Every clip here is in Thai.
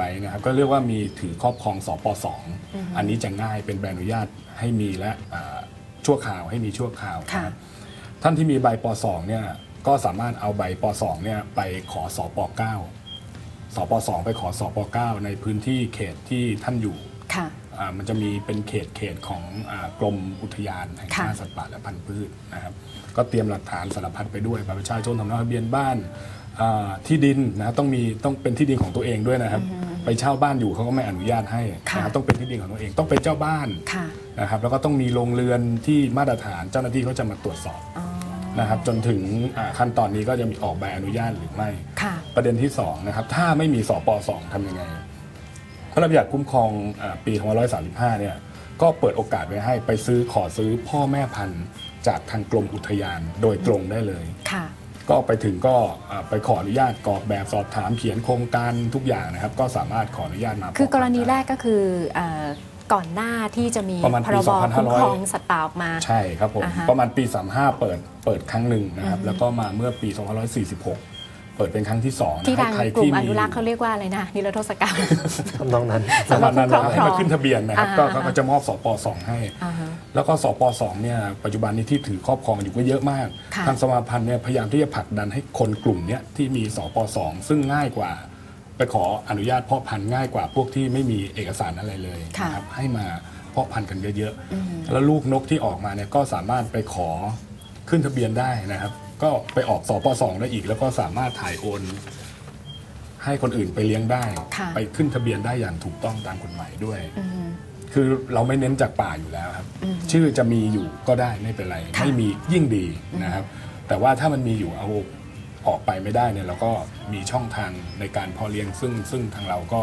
ไว้นะครับก็เรียกว่ามีถือครอบครองสปสองอือฮึอันนี้จะง่ายเป็นใบอนุญาตให้มีและอ่าชั่วคราวให้มีชั่วคราวค่ะนะครับท่านที่มีใบปสองเนี่ยก็สามารถเอาใบปสองเนี่ยไปขอสปเก้าสปสองไปขอสปเก้าในพื้นที่เขตที่ท่านอยู่ค่ะอ่ามันจะมีเป็นเขตเขตของอากรมอุทยานแห่งชาติค่ะสัตว์ป่าและพันธุ์พืชนะครับ ก็เตรียมหลักฐานสารพัดไปด้วยบัตรประชาชนทำเนาทะเบียนบ้านอ่า ที่ดินนะต้องมีต้องเป็นที่ดินของตัวเองด้วยนะครับ ไปเช่าบ้านอยู่เขาก็ไม่อนุญาตให้ค่ะนะครับต้องเป็นที่ดินของตัวเองต้องเป็นเจ้าบ้านค่ะนะครับแล้วก็ต้องมีโรงเรือนที่มาตรฐานเจ้าหน้าที่เขาจะมาตรวจสอบอ๋อนะครับจนถึงอ่าขั้นตอนนี้ก็จะมีออกใบอนุญาตหรือไม่ค่ะประเด็นที่2นะครับถ้าไม่มีสปสองทำยังไง พระราชบัญญัติคุ้มครองอาปี2535เนี่ยก็เปิดโอกาสไว้ให้ไปซื้อขอซื้อพ่อแม่พันธุ์จากทางกรมอุทยานโดยตรงได้เลยค่ะ ก็ไปถึงก็อ่าไปขออนุญาตกรอกแบบสอบถามเขียนโครงการทุกอย่างนะครับ ก็สามารถขออนุญาตมา คือกรณีได้แรกก็คือเอ่อก่อนหน้าที่จะมีประมาณพปีรบ2500คุ้มครองสัตว์ป่าออกมา ใช่ครับผมอ่าฮะประมาณปี 35 เปิดเปิดครั้งหนึ่งนะครับอือฮึแล้วก็มาเมื่อปี 2546 เปิดเป็นครั้งที่2นะที่ให้ทางใครกลุ่ที่มอมีนุรักษ์เขาเรียกว่าอะไรนะนิรโทษกรรมทำนองนั้นประมาณนั้นนะครับสำหรับผู้ครอบครองให้มาขึ้นทะเบียนนะครับอ่าก็อ่าก็จะมอบสปสองให้อ่าฮะแล้วก็สปสองเนี่ยปัจจุบันนี้ที่ถือครอบครองอยู่ก็เยอะมากค่ะทางสมาพันธ์เนี่ยพยายามที่จะผลักดันให้คนกลุ่มเนี้ยที่มีสปสองซึ่งง่ายกว่า ไปขออนุญาตเพาะพันธุ์ง่ายกว่าพวกที่ไม่มีเอกสารอะไรเลยค่ะนะครับให้มาเพาะพันธุ์กันเยอะอืมๆแล้วลูกนกที่ออกมาเนี่ยก็สามารถไปขอขึ้นทะเบียนได้นะครับ ก็ไปออกสปสองได้อีก แล้วก็สามารถถ่ายโอน ให้คนอื่นไปเลี้ยงได้ ค่ะ ไปขึ้นทะเบียนได้อย่างถูกต้องตามกฎหมายด้วย อืม คือเราไม่เน้นจากป่าอยู่แล้วครับ อืมชื่อจะมีอยู่ก็ได้ไม่เป็นไร ค่ะไม่มียิ่งดีนะครับ แต่ว่าถ้ามันมีอยู่เอาออกไปไม่ได้เนี่ยเราก็มีช่องทางในการเพอเลี้ยงซึ่งซึ่งทางเราก็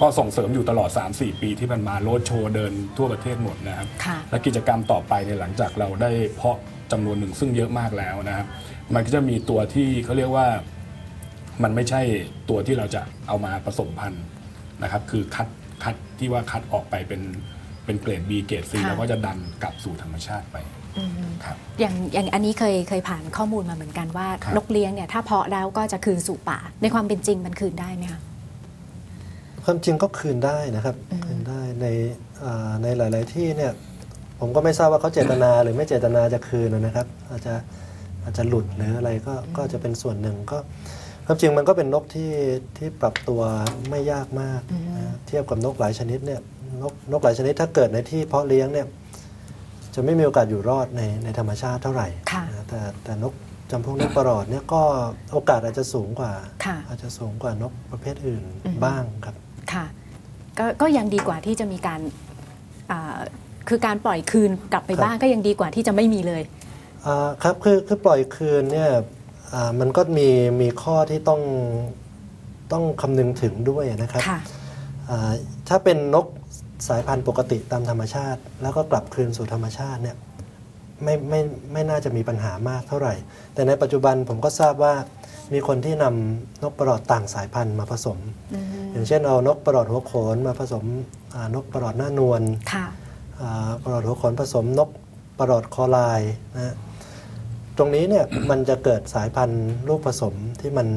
ก็ส่งเสริมอยู่ตลอด 3-4 ปีที่มันมาโรดโชว์เดินทั่วประเทศหมดนะครับ ค่ะ และกิจกรรมต่อไปในยหลังจากเราได้เพาะ จำนวนหนึ่งซึ่งเยอะมากแล้วนะครับ มันก็จะมีตัวที่เขาเรียกว่ามันไม่ใช่ตัวที่เราจะเอามาผสมพันธุ์นะครับ คือคัดคัดที่ว่าคัดออกไปเป็นเป็นเกรด B เกรด C ค่ะแล้วก็จะดันกลับสู่ธรรมชาติไปอืมครับอย่างอย่างอันนี้เคยเคยผ่านข้อมูลมาเหมือนกันว่าครับนกเลี้ยงเนี่ยถ้าเพาะแล้วก็จะคืนสู่ป่า ในความเป็นจริงมันคืนได้ไหมคะความจริงก็คืนได้นะครับอืมคืนได้ในอ่าในหลาย ๆ ที่เนี่ย ผมก็ไม่ทราบว่าเขาเจตนาหรือไม่เจตนาจะคืนนะครับ อาจจะอาจจะหลุดหรืออะไรก็ก็จะเป็นส่วนหนึ่งก็ความจริงมันก็เป็นนกที่ที่ปรับตัวไม่ยากมากอืมนะเทียบกับนกหลายชนิดเนี่ยนกนกหลายชนิดถ้าเกิดในที่เพาะเลี้ยงเนี่ยจะไม่มีโอกาสอยู่รอดในในธรรมชาติเท่าไหร่ค่ะนะแต่แต่นกจำพวกนกประหลอดเนี่ยก็โอกาสอาจจะสูงกว่าค่ะอาจจะสูงกว่านกประเภทอื่นอืมบ้างครับค่ะก็ก็ยังดีกว่าที่จะมีการอ่า คือการปล่อยคืนกลับไปครับบ้านก็ยังดีกว่าที่จะไม่มีเลยอ่าครับคือคือปล่อยคืนเนี่ยอ่ามันก็มีมีข้อที่ต้องต้องคำนึงถึงด้วยนะครับค่ะอ่าถ้าเป็นนกสายพันธุ์ปกติตามธรรมชาติ แล้วก็กลับคืนสู่ธรรมชาติเนี่ยไม่ไม่ไม่น่าจะมีปัญหามากเท่าไหร่ แต่ในปัจจุบันผมก็ทราบว่ามีคนที่นำนกประหลอดต่างสายพันธุ์มาผสมอืมอย่างเช่นเอานกประหลอดหัวโขนมาผสมอ่านกประหลอดหน้านวลค่ะอ่า ประหลอดหัวโขนผสมนกประหลอดคอลายนะฮะตรงนี้เนี่ยมันจะเกิดสายพันธุ์ลูกผสมที่มัน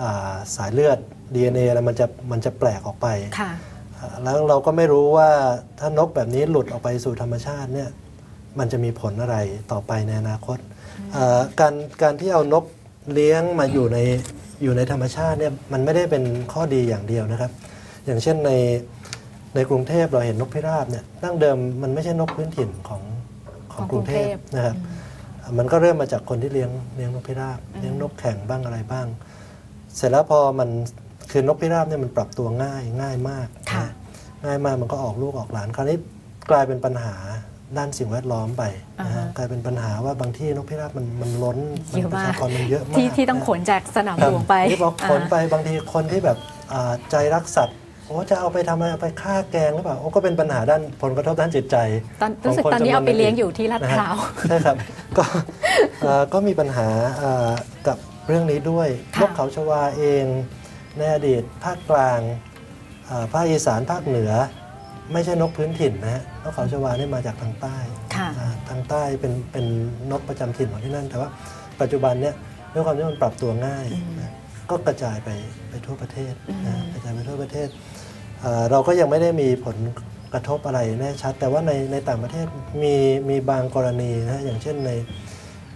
อ่าสายเลือด DNA อะไรมันจะมันจะแปลกออกไปค่ะอ่าแล้วเราก็ไม่รู้ว่าถ้านกแบบนี้หลุดออกไปสู่ธรรมชาติเนี่ยมันจะมีผลอะไรต่อไปในอนาคตอ่าการการที่เอานกเลี้ยงมาอยู่ในอยู่ในธรรมชาติเนี่ยมันไม่ได้เป็นข้อดีอย่างเดียวนะครับ อย่างเช่นใน ในกรุงเทพเราเห็นนกพิราบเนี่ยดั้งเดิมมันไม่ใช่นกพื้นถิ่นของของของกรุงเทพกรุงเทพนะครับมันก็เริ่มมาจากคนที่เลี้ยงเลี้ยงนกพิราบเลี้ยงนกแข่งบ้างอะไรบ้าง เสร็จแล้วพอมันคือนกพิราบเนี่ยมันปรับตัวง่ายง่ายมากค่ะนะง่ายมากมันก็ออกลูกออกหลานคราวนี้กลายเป็นปัญหาด้านสิ่งแวดล้อมไปนะฮะอ่าฮะกลายเป็นปัญหาว่าบางที่นกพิราบมันมันล้นเยอะประมากชากรมันเยอะมากที่ที่ต้องนะขนจากสนามครับหลวงไปที่พอขนอ่าไปบางทีคนที่แบบอ่าใจรักสัตว์ โอ้จะเอาไปทำอะไรเอาไปฆ่าแกงหรือเปล่าโอ้ก็เป็นปัญหาด้านผลกระทบด้านจิตใจตอนรู้สึกขงคตอนนี้จำวเอาไปหเลี้ยงอยู่ที่ลาดนะพฮะร้าวใช่ครับก็เอ่อก็มีปัญหาเอ่อกับเรื่องนี้ด้วยค่ะนกเขาชวาเองในอดีตภาคกลางเอ่อภาคอีสานภาคเหนือ ไม่ใช่นกพื้นถิ่นนะฮะนกเขาชวานี่มาจากทางใต้ค่ะอ่าทางใต้เป็นเป็นนกประจำถิ่นของที่นั่น แต่ว่าปัจจุบันเนี่ยด้วยความที่มันปรับตัวง่ายอืมนะก็กระจายไปไปทั่วประเทศนะอืมกระจายไปทั่วประเทศ เอ่อเราก็ยังไม่ได้มีผลกระทบอะไรแน่ชัด แต่ว่าในในต่างประเทศมีมีบางกรณีนะอย่างเช่นใน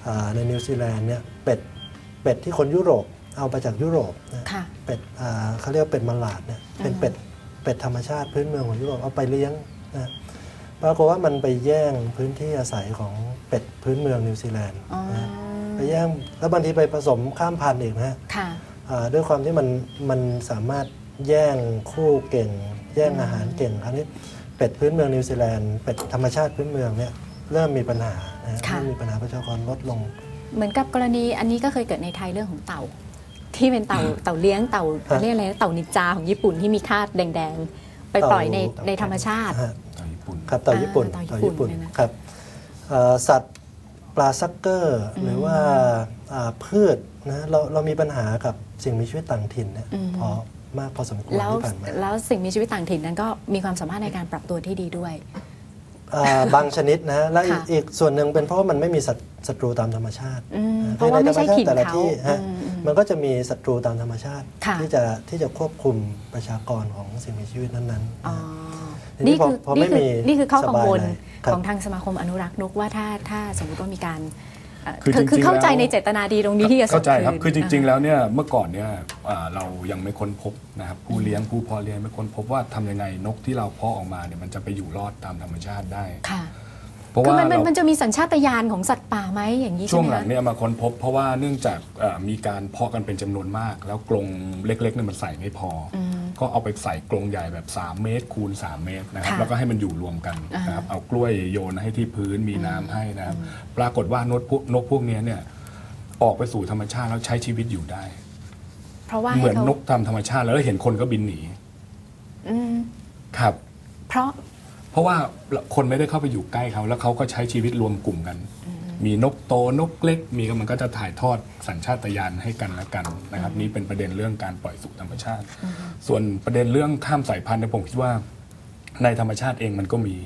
อ่าในนิวซีแลนด์เนี่ยเป็ดเป็ดที่คนยุโรปเอาไปจากยุโรปนะค่ะเป็ดอ่าเขาเรียกว่าเป็ดมาลาดเนี่ยเป็นอืมเป็ดเป็ดธรรมชาติพื้นเมืองของยุโรปเอาไปเลี้ยงนะปรากฏว่ามันไปแย่งพื้นที่อาศัยของเป็ดพื้นเมืองนิวซีแลนด์อ๋อนะไปแย่งแล้วบางทีไปผสมข้ามพันธุ์อีกนะฮะค่ะอ่าด้วยความที่มันมันสามารถ แย่งคู่เก่ง แย่งอืมอาหารเก่งคราวนี้เป็ดพื้นเมืองนิวซีแลนด์เป็ดธรรมชาติพื้นเมืองเนี่ยเริ่มมีปัญหานะฮะเริ่มมีปัญหาประชากรลดลง เหมือนกับกรณีอันนี้ก็เคยเกิดในไทยเรื่องของเต่า ที่เป็นเต่าเต่าเลี้ยงเต่าฮะเรียกอะไรนะเต่านินจาของญี่ปุ่นที่มีคาดแดงๆ ไปปล่อยในเต่าในธรรมชาติฮะทางญี่ปุ่นครับเต่าญี่ปุ่นอ่าเต่าญี่ปุ่นเนี่ยนะครับเอ่อสัตว์ปลาซักเกอร์อืมหรือว่าอ่าพืชนะเราเรามีปัญหากับสิ่งมีชีวิตต่างถิ่นเนี่ยอืมพอ มากพอสมควรแล้วที่ผ่านมาแล้วสิ่งมีชีวิตต่างถิ่นนั้นก็มีความสามารถในการปรับตัวที่ดีด้วย อ่าบางชนิดนะและอีกค่ะอีกส่วนหนึ่งเป็นเพราะว่ามันไม่มีศัตศัตรูตามธรรมชาติอืมนะเพราะว่าไม่ใช่ธรรมชถิ่นแต่ละเขาที่ฮะอืมอืม มันก็จะมีศัตรูตามธรรมชาติ ค่ะ ที่จะที่จะควบคุมประชากรของสิ่งมีชีวิตนั้นๆอ๋อทีนี้นี่คือพอพอนี่ไม่คือมีนี่คือข้อกังวลสบายเลยครับ ของทางสมาคมอนุรักษ์นกว่าถ้าถ้าสมมติว่ามีการเอ่อ คือคือคือจริงๆเข้าใจแล้วในเจตนาดีตรงนี้ที่จะส่งเข้าใจครับนคือจริง ๆ แล้วเนี่ยเมื่อก่อนเนี่ยอ่าเรายังไม่ค้นพบนะครับผู้เลี้ยงผู้เพอเลี้ยงไม่ค้นพบว่าทำยังไงนกที่เราเพาะออกมาเนี่ยมันจะไปอยู่รอดตามธรรมชาติได้ค่ะเพ ราะคือว่ามันมันเรามันจะมีสัญชาตญาณของสัตว์ป่าไหมอย่างนี้ช่ใช่วงไหมหลังคะ เนี่ยมาค้นพบ เพราะว่าเนื่องจากเอ่อมีการเพาะกันเป็นจำนวนมาก แล้วกรงเล็กๆเนี่ยมันใส่ไม่พออมก็เอาไปใส่กรงใหญ่แบบ 3 เมตรคูณ 3 เมตรนะครับค่ะแล้วก็ให้มันอยู่รวมกันนะครับเอากล้วยโยนให้ที่พื้นมีน้ำให้นะครับ ปรากฏว่านกพวกนกพวกเนี้ยเนี่ยออกไปสู่ธรรมชาติแล้วใช้ชีวิตอยู่ได้ เพราะว่าเหมือนให้ขานกตามธรรมชาติแล้วเห็นคนก็บินหนีอืมครับ เพราะ เพราะว่าคนไม่ได้เข้าไปอยู่ใกล้เขา แล้วเขาก็ใช้ชีวิตรวมกลุ่มกัน มีนกโตนกเล็ก มีก็มันก็จะถ่ายทอดสัญชาตญาณให้กันและกันนะครับ นี่เป็นประเด็นเรื่องการปล่อยสู่ธรรมชาติ ส่วนประเด็นเรื่องข้ามสายพันธุ์เนี่ยผมคิดว่าในธรรมชาติเองมันก็มี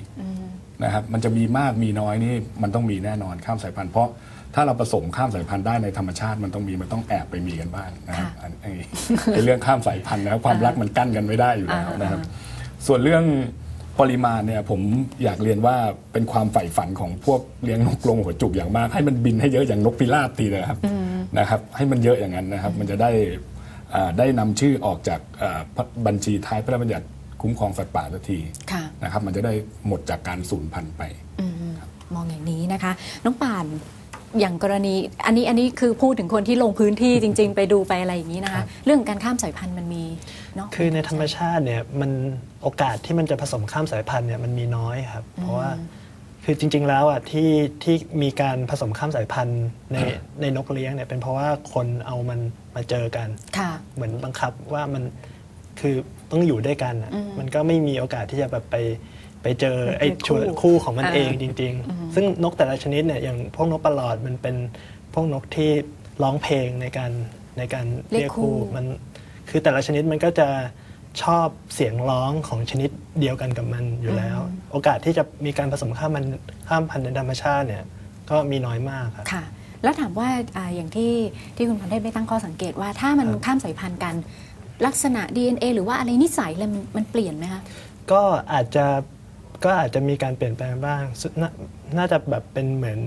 นะครับมันจะมีมากมีน้อยนี่มันต้องมีแน่นอนข้ามสายพันธุ์เพราะถ้าเราผสมข้ามสายพันธุ์ได้ในธรรมชาติมันต้องมีมันต้องแอบไปมีกันบ้างนะครับค่ะอันไอ้ไอ้เรื่องข้ามสายพันธุ์นะครับความรักมันกั้นกันไม่ได้อยู่แล้วนะครับ ส่วนเรื่อง ปริมาณเนี่ยผมอยากเรียนว่าเป็นความใฝ่ฝันของพวกเลี้ยงนกกรงหัวจุกอย่างมาก ให้มันบินให้เยอะอย่างนกพิราบทีนะครับนะครับ ให้มันเยอะอย่างนั้นนะครับ มันจะได้อ่าได้นำชื่อออกจากอ่าบัญชีท้ายพระราชบัญญัติคุ้มครองสัตว์ป่าสักทีค่ะนะครับ มันจะได้หมดจากการสูญพันธุ์ไปอืมมองอย่างนี้นะคะ น้องป่าน อย่างกรณีอันนี้อันนี้คือพูดถึงคนที่ลงพื้นที่จริง ๆ ไปดูไปอะไรอย่างนี้นะคะเรื่องการข้ามสายพันธุ์มันมีเนาะ คือในธรรมชาติเนี่ยมันโอกาสที่มันจะผสมข้ามสายพันธุ์เนี่ยมันมีน้อยครับ เพราะว่าคือจริง ๆ แล้วอะที่ที่มีการผสมข้ามสายพันธุ์ในในนกเลี้ยงเนี่ยเป็นเพราะว่าคนเอามันมาเจอกัน ค่ะ เหมือนบังคับว่ามันคือต้องอยู่ด้วยกันอะอืมมันก็ไม่มีโอกาสที่จะแบบไป ไปเจอเป็นไอ้คู่ชวนคู่ของมันอ่าเองจริง ๆ ซึ่งนกแต่ละชนิดเนี่ยอย่างพวกนกประหลอดมันเป็นพวกนกที่ร้องเพลงในการในการเรีเรียยกกคู่คู่มันคือแต่ละชนิดมันก็จะชอบเสียงร้องของชนิดเดียวกันกับมันอยู่แล้ว โอกาสที่จะมีการผสมข้ามมันข้ามพันธุ์ในธรรมชาติเนี่ยก็มีน้อยมากครับค่ะแล้วถามว่าอาอย่างที่ที่คุณพรเทพได้ตั้งข้อสังเกตว่าถ้ามันครับข้ามสายพันธุ์กัน ลักษณะ DNA หรือว่าอะไรนิสัยอะไรมันมันเปลี่ยนไหมคะก็อาจจะ ก็อาจจะมีการเปลี่ยนแปลงบ้างซึ่งนาน่าจะแบบเป็นเหมือน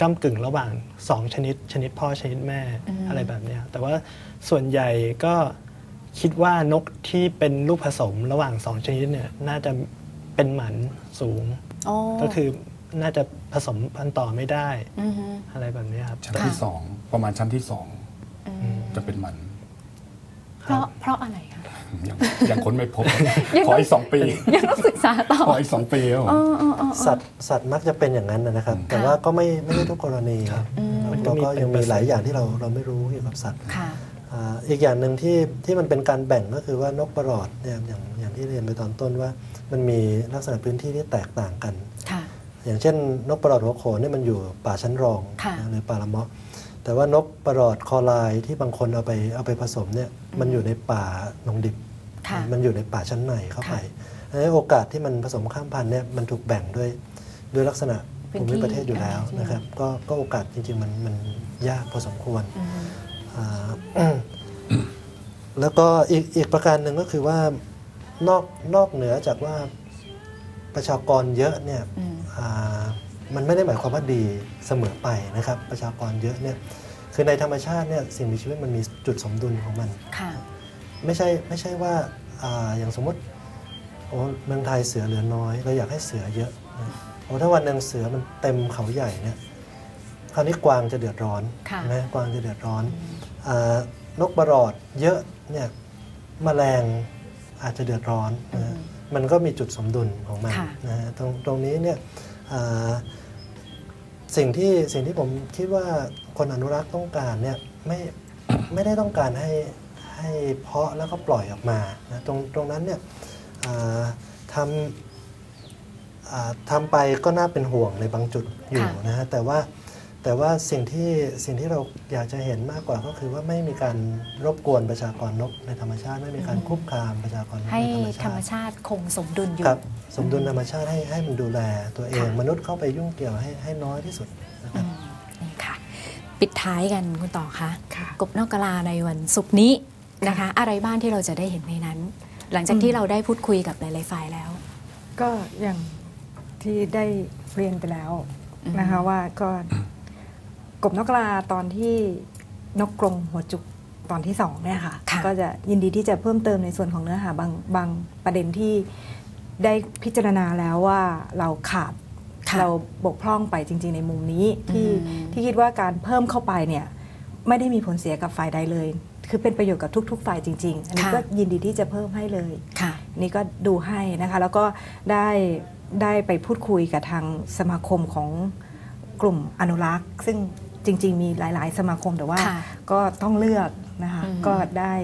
ก้ากึ่งระหว่าง 2 ชนิด ชนิดพ่อชนิดแม่อืมอะไรแบบเนี้ยแต่ว่าส่วนใหญ่ก็คิดว่านกที่เป็นลูกผสมระหว่าง 2 ชนิดเนี่ยน่าจะเป็นหมันสูงอ๋อก็คือน่าจะผสมพันธุ์ต่อไม่ได้อฮึอะไรแบบเนี้ยครับชั้นที่สองประมาณชั้นที่สองอืมจะเป็นมันเพราะเพราะอะไรคะ ยังยังค้นไม่พบยังขออีกสองปี ยังต้องศึกษาต่อขออีกสองปีครับผมเออเออเออสัตว์สัตว์มักจะเป็นอย่างนั้นนะครับ แต่ว่าก็ไม่ไม่ได้ทุกกรณีครับอืมมันก็เรามีก็เป็นยังเปอมีร์เซ็นต์หลายอย่างที่เราเราไม่รู้เกี่ยวกับสัตว์ค่ะอ่าอีกอย่างหนึ่งที่ที่มันเป็นการแบ่งก็คือว่านกประหลอดเนี่ยอย่างอย่างที่เรียนไปตอนต้นว่า มันมีลักษณะพื้นที่ที่แตกต่างกันค่ะอย่างเช่น นกประหลอดหัวโขนเนี่ยมันอยู่ป่าชั้นรองค่ะนะหรือป่าละเมาะ แต่ว่านกประหลอดคอลายที่บางคนเอาไปเอาไปผสมเนี่ยมันอยู่ในป่าหนองดิบ ค่ะมันอยู่ในป่าชั้นในเข้าไปค่ะดังนั้นโอกาสที่มันผสมข้ามพันธุ์เนี่ยมันถูกแบ่งด้วยด้วยลักษณะพื้ภูนที่มิประเทศอยู่แล้วอ่านะครับก็ก็โอกาสจริงๆมันมันยากพอสมควร อืม อ่า แล้วก็อีกอีกประการหนึ่งก็คือว่านอกนอกเหนือจากว่าประชากรเยอะเนี่ยอืม อ่า มันไม่ได้หมายความว่าดีเสมอไปนะครับ ประชากรเยอะเนี่ยคือในธรรมชาติเนี่ยสิ่งมีชีวิตมันมีจุดสมดุลของมันค่ะไม่ใช่ไม่ใช่ว่าอาอย่างสมมติโอ้เมืองไทยเสือเหลือน้อย เราอยากให้เสือเยอะนะโอ้ถ้าวันหนึ่งเสือมันเต็มเขาใหญ่เนี่ยคราวนี้กวางจะเดือดร้อนค่ะ นะกวางจะเดือดร้อนอานกประหลอดเยอะเนี่ยแมลงอาจจะเดือดร้อนนะมันก็มีจุดสมดุลของมันค่ะ นะฮะตรงตรงนี้เนี่ยอ่า สิ่งที่สิ่งที่ผมคิดว่าคนอนุรักษ์ต้องการเนี่ยไม่ไม่ได้ต้องการให้ให้เพาะแล้วก็ปล่อยออกมานะตรงตรงนั้นเนี่ยอ่าทำอ่าทำไปก็น่าเป็นห่วงในบางจุดอยู่ค่ะนะฮะแต่ว่า แต่ว่าสิ่งที่สิ่งที่เราอยากจะเห็นมากกว่าก็คือว่าไม่มีการรบกวนประชากรนกในธรรมชาติ ไม่มีการคุกคามประชากรนกให้ในธรรมธรรมชาติชาติคงสมดุลอยู่ ครับสมดุลธรรมชาติให้ให้มันดูแลตัวเอง ค่ะ มนุษย์เข้าไปยุ่งเกี่ยวให้ให้น้อยที่สุดนะครับอืมนี่ค่ะ ปิดท้ายกันคุณต่อคะค่ะ กบนอกกะลาในวันศุกร์นี้นะคะ อะไรบ้างที่เราจะได้เห็นในนั้น หลังจากที่เราได้พูดคุยกับหลายๆฝ่ายแล้ว ก็อย่างที่ได้เรียนไปแล้วอืมนะคะว่าก็ กบนกกระลาตอนที่นกกรงหัวจุกตอนที่สองเนี่ยค่ะค่ะ ก็จะยินดีที่จะเพิ่มเติมในส่วนของเนื้อหาบางบางประเด็นที่ได้พิจารณาแล้วว่าเราขาดค่ะเราบกพร่องไปจริง ๆ ในมุมนี้ที่อืมที่คิดว่าการเพิ่มเข้าไปเนี่ยไม่ได้มีผลเสียกับฝ่ายใดเลย คือเป็นประโยชน์กับทุก ๆ ฝ่ายจริง ๆ อันนี้ก็ยินดีที่จะเพิ่มให้เลยค่ะนี่ก็ดูให้นะคะ แล้วก็ได้ได้ไปพูดคุยกับทางสมาคมของกลุ่มอนุรักษ์ ซึ่ง จริง ๆ มีหลาย ๆ สมาคมแต่ว่าค่ะก็ต้องเลือกนะคะอืมก็ได้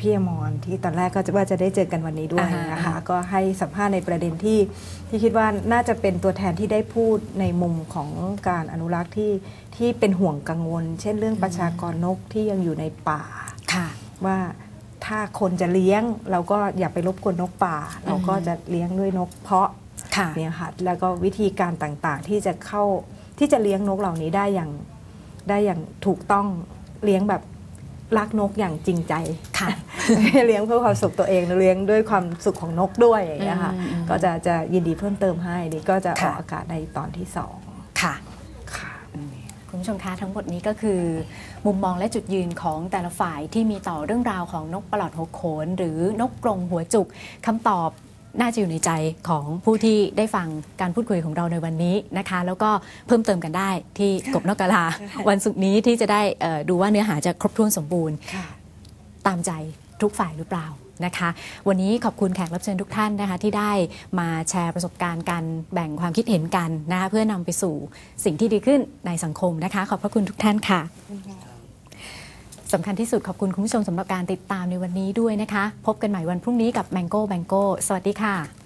พี่อมรที่ตอนแรกก็จะว่าจะได้เจอกันวันนี้ด้วยอ่าฮะนะคะก็ให้สัมภาษณ์ในประเด็นที่ที่คิดว่าน่าจะเป็นตัวแทนที่ได้พูดในมุมของการอนุรักษ์ที่ที่เป็นห่วงกังวล เช่นเรื่องประชากรนกที่ยังอยู่ในป่าค่ะว่าถ้าคนจะเลี้ยงเราก็อย่าไปรบกวนนกป่า เราก็จะเลี้ยงด้วยนกเพาะค่ะเนี่ยค่ะแล้วก็วิธีการต่างๆ ที่จะเข้าที่จะเลี้ยงนกเหล่านี้ได้อย่าง ได้อย่างถูกต้องเลี้ยงแบบรักนกอย่างจริงใจค่ะไม่ได้เลี้ยงเพื่อความสุขตัวเองเลี้ยงด้วยความสุขของนกด้วยอย่างเงี้ยค่ะอืมอืมก็จะจะยินดีเพิ่มเติมให้นี่ก็จะอค่ะอกอากาศในตอนที่สองค่ะค่ะคุณผู้ชมคะทั้งหมดนี้ก็คือ มุมมองและจุดยืนของแต่ละฝ่ายที่มีต่อเรื่องราวของนกประหลอดหัวโขน หรือนกกรงหัวจุกคำตอบ น่าจะอยู่ในใจของผู้ที่ได้ฟังการพูดคุยของเราในวันนี้นะคะ แล้วก็เพิ่มเติมกันได้ที่กบนกกะลา วันศุกร์นี้ที่จะได้เอ่อดูว่าเนื้อหาจะครบถ้วนสมบูรณ์ค่ะตามใจทุกฝ่ายหรือเปล่านะคะ วันนี้ขอบคุณแขกรับเชิญทุกท่านนะคะ ที่ได้มาแชร์ประสบการณ์กันแบ่งความคิดเห็นกันนะคะเพื่อนำไปสู่สิ่งที่ดีขึ้นในสังคมนะคะ ขอบพระคุณทุกท่านค่ะ สำคัญที่สุดขอบคุณคุณผู้ชมสำหรับการติดตามในวันนี้ด้วยนะคะ พบกันใหม่วันพรุ่งนี้กับ Mango Bango สวัสดีค่ะ